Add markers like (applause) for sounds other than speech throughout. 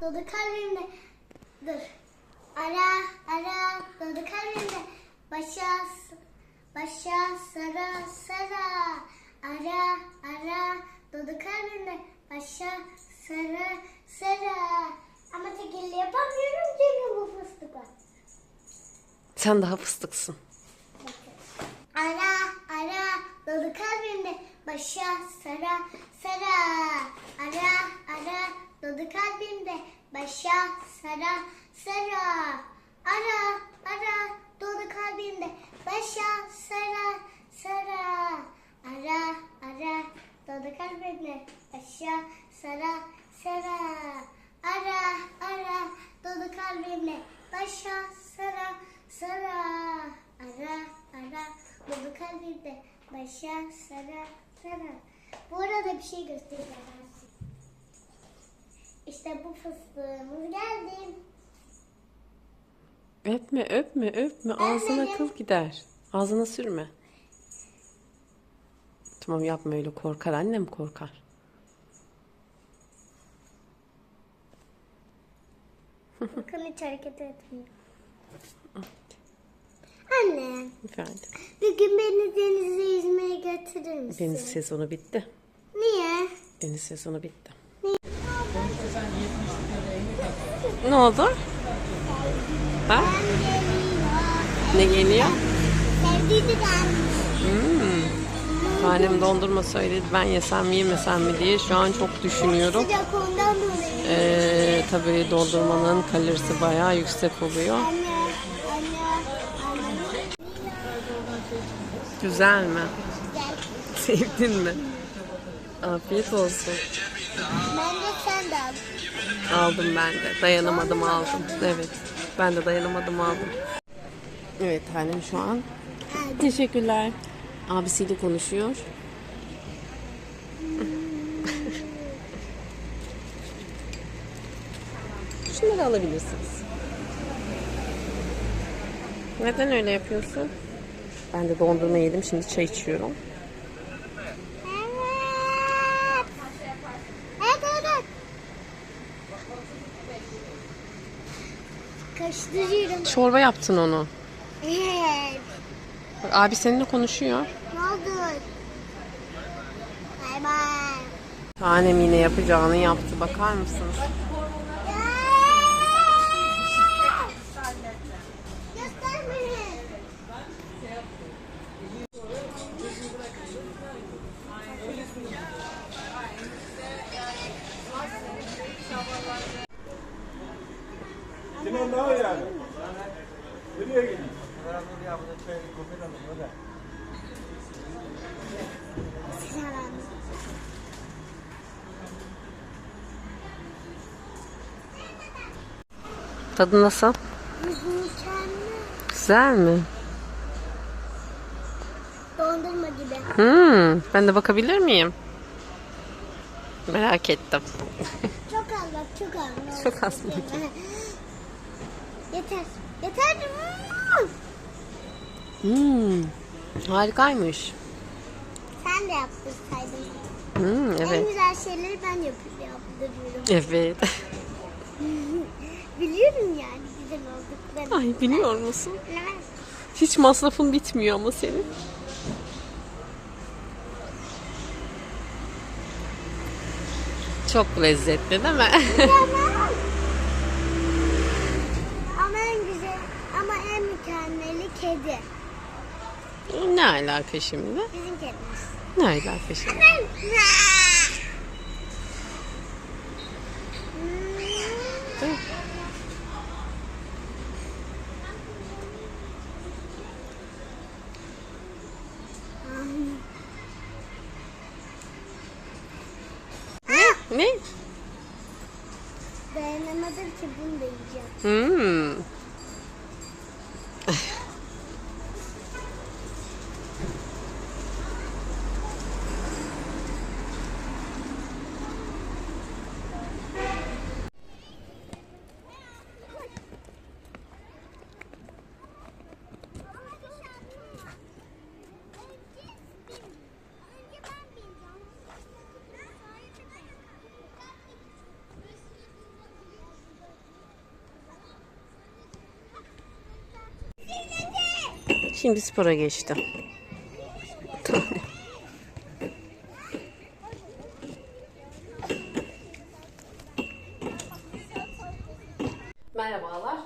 dolu kalbimde. Dur. Ara ara dolu kalbimde. Başa başa sara sara. Ara ara dolu kalbimde. Başa sara sara. Ama tekille yapamıyorum çünkü bu fıstık var. Sen daha fıstıksın. Ara ara dolu kalbimde başa sara sara ara ara dolu kalbimde başa sara sara. Ara ara. Dolu kalbimde başa sara sara. Ara ara. Dolu kalbimde başa sara sara. Ara ara. Dolu kalbimde başa sara sara. Ara ara. Dolu kalbimde başa sara sara. Bu arada bir şey göstereceğim işte bu fıstığımız geldi Öpme öpme öpme ağzına kıl gider. Ağzına sürme. Tamam yapma öyle korkar annem korkar. bakın hiç hareket etmiyor anne Efendim. bir gün beni denize yüzmeye götürür müsün? Deniz sezonu bitti. Niye? Deniz sezonu bitti. Ne oldu? Ha? Ne geliyor? Ben. Annem dondurma söyledi. Ben yesem mi yemesem mi diye. Şu an çok düşünüyorum. Ee, tabii dondurmanın kalorisi bayağı yüksek oluyor. Güzel mi? Sevdin mi? Afiyet olsun. Ben de sen de al. Aldım ben de. Dayanamadım aldım. Evet. Ben de dayanamadım aldım. Evet annem şu an. Teşekkürler. Abisiyle konuşuyor. (laughs) Şunları alabilirsiniz. Neden öyle yapıyorsun? Ben de dondurma yedim. Şimdi çay içiyorum. Evet. Evet, evet, evet. Karıştırıyorum. Çorba yaptın onu. Evet. Bak, abi seninle konuşuyor. Ne oldu? Bay bay. Tanem yine yapacağını yaptı. Bakar mısınız? Tadı nasıl? Güzel mi? Dondurma gibi. Hmm, ben de bakabilir miyim? Merak ettim. Çok az bak çok az. Çok az? Yeter. Yeter. Hmm, harikaymış. Sen de yaptırsaydın. Hmm, En evet. güzel şeyleri ben yapıyorum. yaptırıyorum. Evet. (laughs) Biliyorum yani güzel olduklarını. Ay biliyor musun? Evet. Hiç masrafın bitmiyor ama senin. Çok lezzetli değil mi? (laughs) Tamam. ama en güzel ama en mükemmeli kedi. Ne alaka şimdi? Bizim kedimiz. Ne alaka şimdi? Şimdi spora geçti. Merhabalar.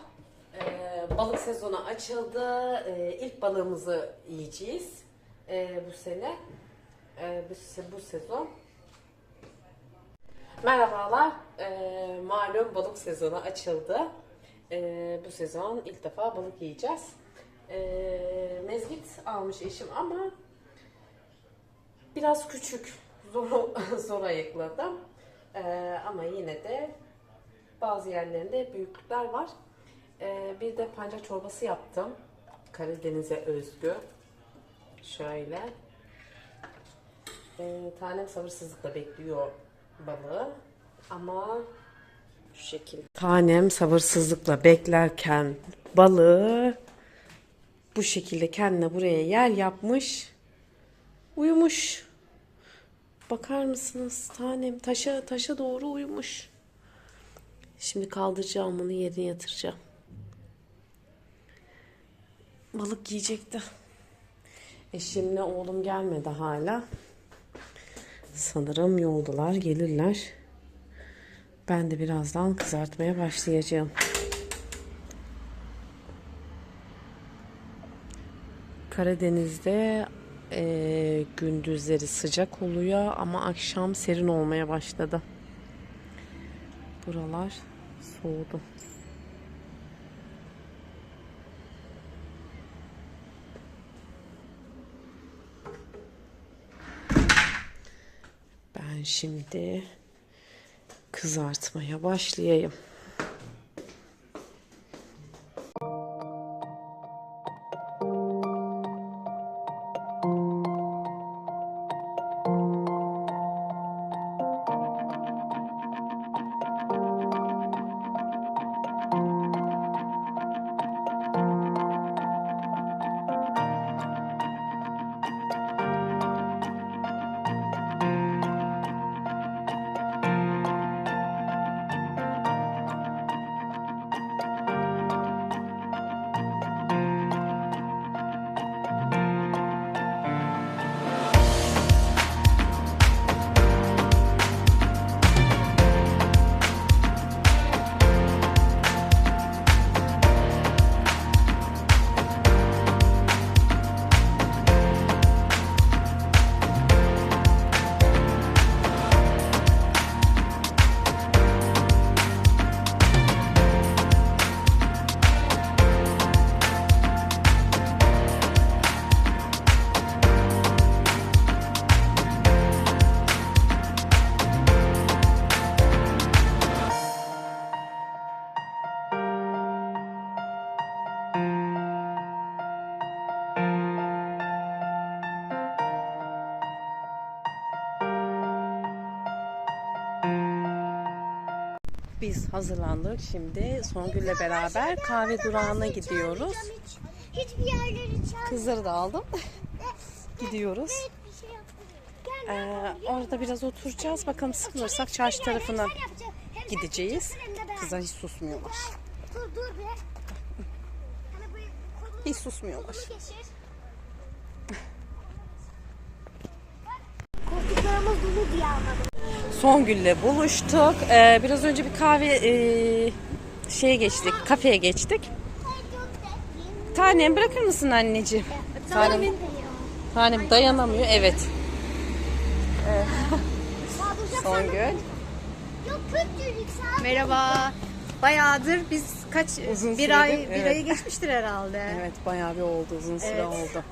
Ee, balık sezonu açıldı. Ee, ilk balığımızı yiyeceğiz ee, bu sene. Ee, bu, bu sezon. Merhabalar. Ee, malum balık sezonu açıldı. Ee, bu sezon ilk defa balık yiyeceğiz. Ee, mezgit almış eşim ama biraz küçük. Zor, (laughs) zor ayıkladım. Ee, ama yine de bazı yerlerinde büyüklükler var. Ee, bir de pancar çorbası yaptım. Karadeniz'e özgü. Şöyle. Ee, tanem sabırsızlıkla bekliyor balığı. Ama şu şekilde. Tanem sabırsızlıkla beklerken balığı bu şekilde kendine buraya yer yapmış. Uyumuş. Bakar mısınız tanem taşa taşa doğru uyumuş. Şimdi kaldıracağım bunu yerine yatıracağım. Balık yiyecekti. Eşimle oğlum gelmedi hala. Sanırım yoldalar gelirler. Ben de birazdan kızartmaya başlayacağım. Karadeniz'de eee, gündüzleri sıcak oluyor ama akşam serin olmaya başladı. Buralar soğudu. Ben şimdi kızartmaya başlayayım. Biz hazırlandık. Şimdi Songül'le beraber kahve durağına gidiyoruz. Hiç, hiçbir yerleri. Kızları da aldım. (laughs) Gidiyoruz. Ee, orada biraz oturacağız. Bakalım sıkılırsak çarşı tarafına gideceğiz. Kızlar hiç susmuyorlar. (laughs) Hiç susmuyorlar. Koltuklarımız dolu diye almadım. Songül'le buluştuk. Ee, biraz önce bir kahve ee, şeye geçtik. Kafeye geçtik. Tanem bırakır mısın anneciğim? Tanem, tanem dayanamıyor. Evet. Songül. Yok kötülük sağ Merhaba. Bayağıdır biz kaç Uzun bir ay bir evet. ayı geçmiştir herhalde. Evet bayağı bir oldu. Uzun süre Evet. oldu.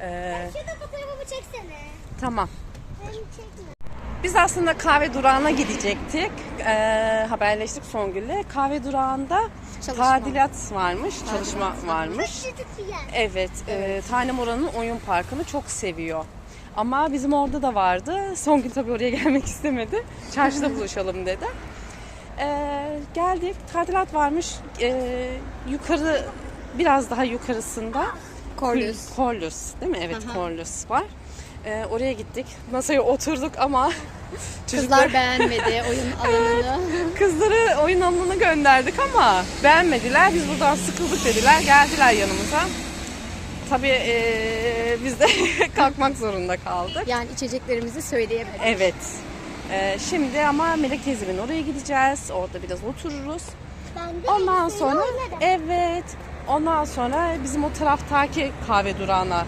Ee, Şurada fotoğrafımı çeksene. tamam. Ben çekme. Biz aslında kahve durağına gidecektik. Ee, haberleştik Songül'le. Kahve durağında Çalışma. tadilat varmış, çalışma varmış. Evet, e, Tanem Oran'ın oyun parkını çok seviyor. Ama bizim orada da vardı. Songül tabii oraya (laughs) gelmek istemedi. Çarşıda (laughs) buluşalım dedi. Ee, geldik, tadilat varmış. Ee, yukarı, biraz daha yukarısında Korlus. Korlus değil mi? Evet, Korlus var. Ee, oraya gittik. Masaya oturduk ama Kızlar beğenmedi (laughs) oyun alanını. Kızları oyun alanına gönderdik ama beğenmediler. Biz buradan sıkıldık dediler. Geldiler yanımıza. tabii eee, biz de (laughs) kalkmak zorunda kaldık. Yani içeceklerimizi söyleyemedik. Evet. Eee, şimdi ama Melek teyzemin oraya gideceğiz. Orada biraz otururuz. Ondan sonra evet. Ondan sonra bizim o taraftaki kahve durağına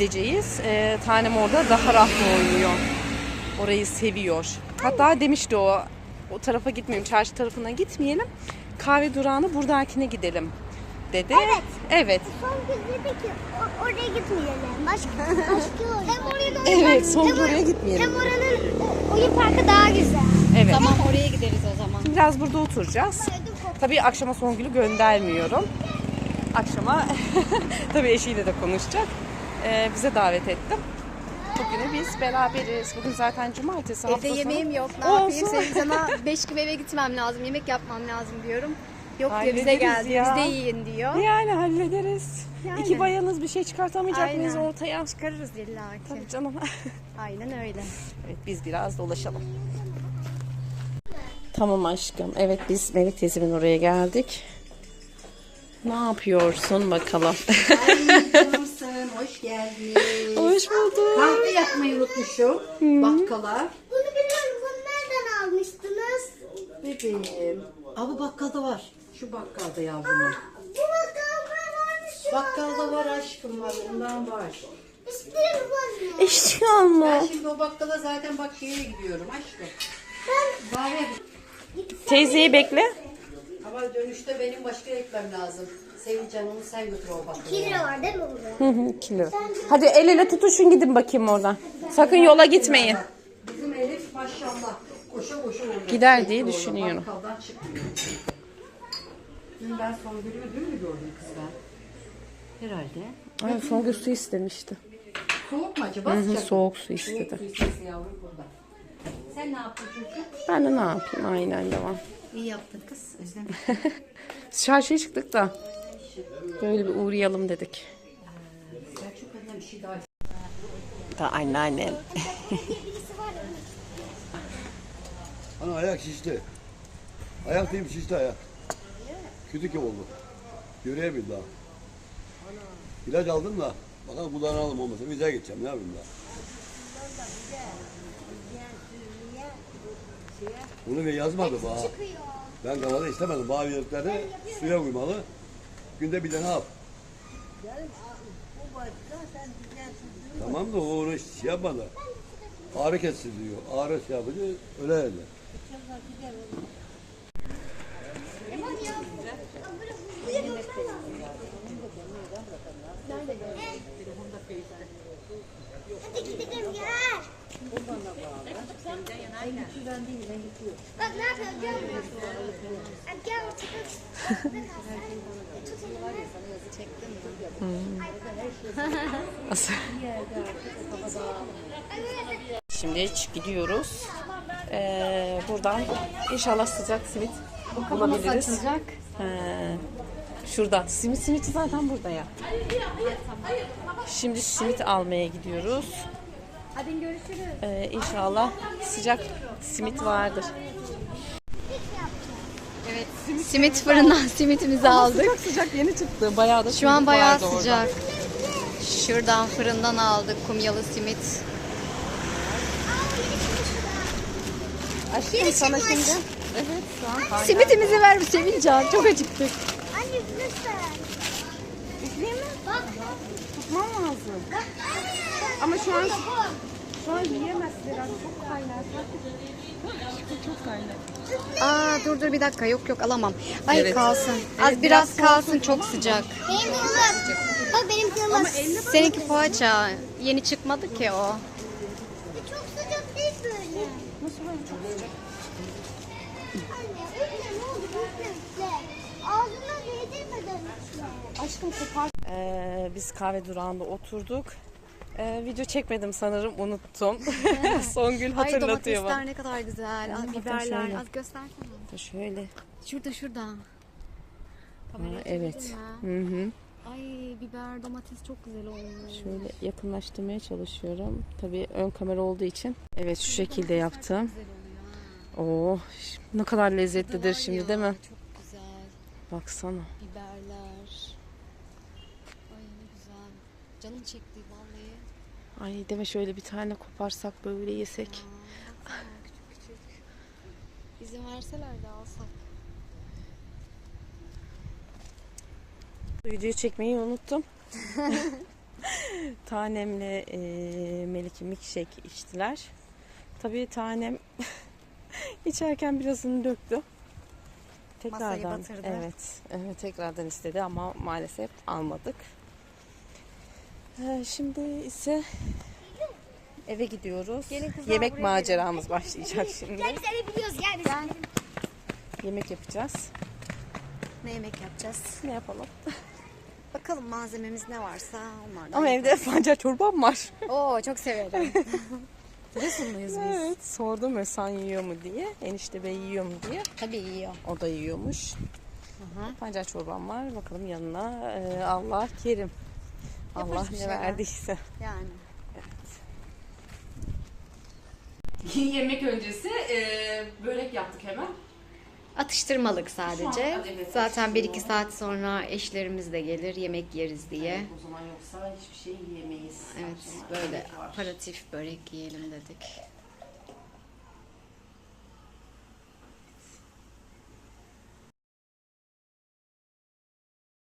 gideceğiz. Ee, tanem orada daha rahat oynuyor. Orayı seviyor. Hatta demişti o o tarafa gitmeyelim, çarşı tarafına gitmeyelim. Kahve durağına buradakine gidelim dedi. Evet. Evet. Son gün dedi ki "O- oraya gitmeyelim. Başka, başka (laughs) Hem oranın oyun Evet, parkı- son hem- oraya gitmeyelim. Hem oranın o- oyun parkı daha güzel. Evet. Tamam oraya gideriz o zaman. Biraz burada oturacağız. Tabii akşama Songül'ü göndermiyorum. Akşama (laughs) tabii eşiyle de konuşacak. Ee, bize davet ettim. Bugünü biz beraberiz. Bugün zaten cumartesi hafta Evde sonu. yemeğim yok. Ne Olsun. yapayım? Senin sana 5 gibi eve gitmem lazım. Yemek yapmam lazım diyorum. Yok diyor bize Hallederiz geldi. ya. Biz de yiyin diyor. Yani hallederiz. Yani. İki bayanız bir şey çıkartamayacak Aynen. mıyız ortaya? Çıkarırız illa ki. Tabii canım. (laughs) Aynen öyle. evet biz biraz dolaşalım. Tamam aşkım. Evet biz Melek teyzemin oraya geldik. Ne yapıyorsun bakalım? Canımsın, hoş geldin. Hoş bulduk. Kahve yapmayı unutmuşum. Bakkala. Bunu biliyorum. Bunu nereden almıştınız? Bebeğim. Abi bakkalda var. Şu bakkalda yavrum. Bu bakallar varmış. Şu Bakkalda var aşkım var. Ondan var. İstiyorum anne. Eşlik alma. Ben şimdi o bakkala zaten bakkaya gidiyorum aşkım. Kahve. Teyzeyi bekle. Ama dönüşte benim başka ekmem lazım. Sevincan onu sen götür o bakkala. 2 lira var değil mi burada? Hı hı, kilo. Hadi el ele tutuşun gidin bakayım oradan. Sakın yola gitmeyin. Bizim Elif maşallah. Koşa koşa orada. Gider diye Orada düşünüyorum. Bakkaldan çıkmıyor. Dün ben Songül'ü dün mü gördüm kız ben? Herhalde. Ay, Songül su istemişti. Soğuk mu acaba? Hı hı, sıcak mı? soğuk su istedi. Soğuk su istesin yavrum burada. Sen ne yaptın çocuk? Ben de ne yapayım aynen devam. İyi yaptın kız. Özlem. (laughs) Çarşıya çıktık da böyle bir uğrayalım dedik. Da anneannem. Ana ayak şişti. Ayak değil şişti ayak. Kötü kim oldu? Yürüyebil daha. İlaç aldım da. Bakalım kullanalım olmasa bize gideceğim ne yapayım daha. Bunu bir yazmadı bana. Ben kanada istemedim. Bana verdikleri suya uymalı. Günde bir tane yap. Tamam da o onu şey yapmadı. Ağrı kessin diyor. Ağrı şey yapınca öyle öyle. Hadi gidelim gel. Gel otur. Şimdi gidiyoruz. Ee, buradan inşallah sıcak simit bulabiliriz. He. Şurada. Simit simiti zaten burada ya. Şimdi simit almaya gidiyoruz. Hadi görüşürüz. Ee, inşallah sıcak simit vardır. Evet. Simit fırından (laughs) simitimizi aldık. Sıcak sıcak yeni çıktı. Bayağı da Şu an simit bayağı vardı orada. sıcak. Şuradan fırından aldık kumyalı simit. Aşkım sana şimdi. Evet şu an kaynar. Simitimizi ver Sevincan. Çok acıktık. Anne lütfen. Üfleyeyim mi? Bak. Tutmam lazım. Ama şu an şu an yiyemezler. Çok kaynar. Çok kaynar. Aa dur dur bir dakika yok yok alamam. Ay Evet. kalsın. Evet, Az biraz biraz kalsın çok sıcak. Benim kılım. Bak benim kılım. Seninki poğaça. Yeni çıkmadı ki o. Çok sıcak değil böyle. Nasıl böyle çok sıcak? Anne üfle ne olur üfle üfle. Ağzına değdirmeden üfle. Aşkım kopar. Ee, biz kahve durağında oturduk. Ee, video çekmedim sanırım unuttum. (laughs) Songül Ay hatırlatıyor domatesler bana. ne kadar güzel. Bakın biberler. Az göstersene. Şöyle. Şurada şurada. Kamerayı evet. Hı hı. Ay biber domates çok güzel olmuş. Şöyle yakınlaştırmaya çalışıyorum. Tabii ön kamera olduğu için. Evet şu şekilde yaptım. Oo, ne kadar lezzetlidir Var şimdi ya, değil mi? Çok güzel. Baksana. Biberler. Ay Canım çekti vallahi. Ay deme şöyle bir tane koparsak böyle yesek. Küçük küçük. İzin verseler de alsak. Videoyu çekmeyi unuttum. (laughs) Tanemle e, Melike milkshake içtiler. Tabii tanem (laughs) içerken birazını döktü. Tekrardan, batırdı. Evet, evet, tekrardan istedi ama maalesef almadık. Ee, şimdi ise eve gidiyoruz. Yemek maceramız başlayacak şimdi. Gel seni biliyoruz gel biz. Gel. Yemek yapacağız. Ne yemek yapacağız? Ne yapalım? (laughs) Bakalım malzememiz ne varsa onlardan. Ama evde pancar çorbam var. (laughs) Oo çok severim. (laughs) Giresun muyuz biz? Evet, sordum ya sen yiyor mu diye. Enişte bey yiyor mu diye. Tabii yiyor. O da yiyormuş. Aha. Pancar çorbam var. Bakalım yanına e, Allah kerim. Allah ne verdiyse. Yani. Yemek öncesi e, börek yaptık hemen. Atıştırmalık Şu an sadece. evet, Zaten 1-2 atıştırmalık. saat sonra eşlerimiz de gelir yemek yeriz diye. O zaman yoksa hiçbir şey yiyemeyiz. Evet Akşama böyle aparatif börek yiyelim dedik.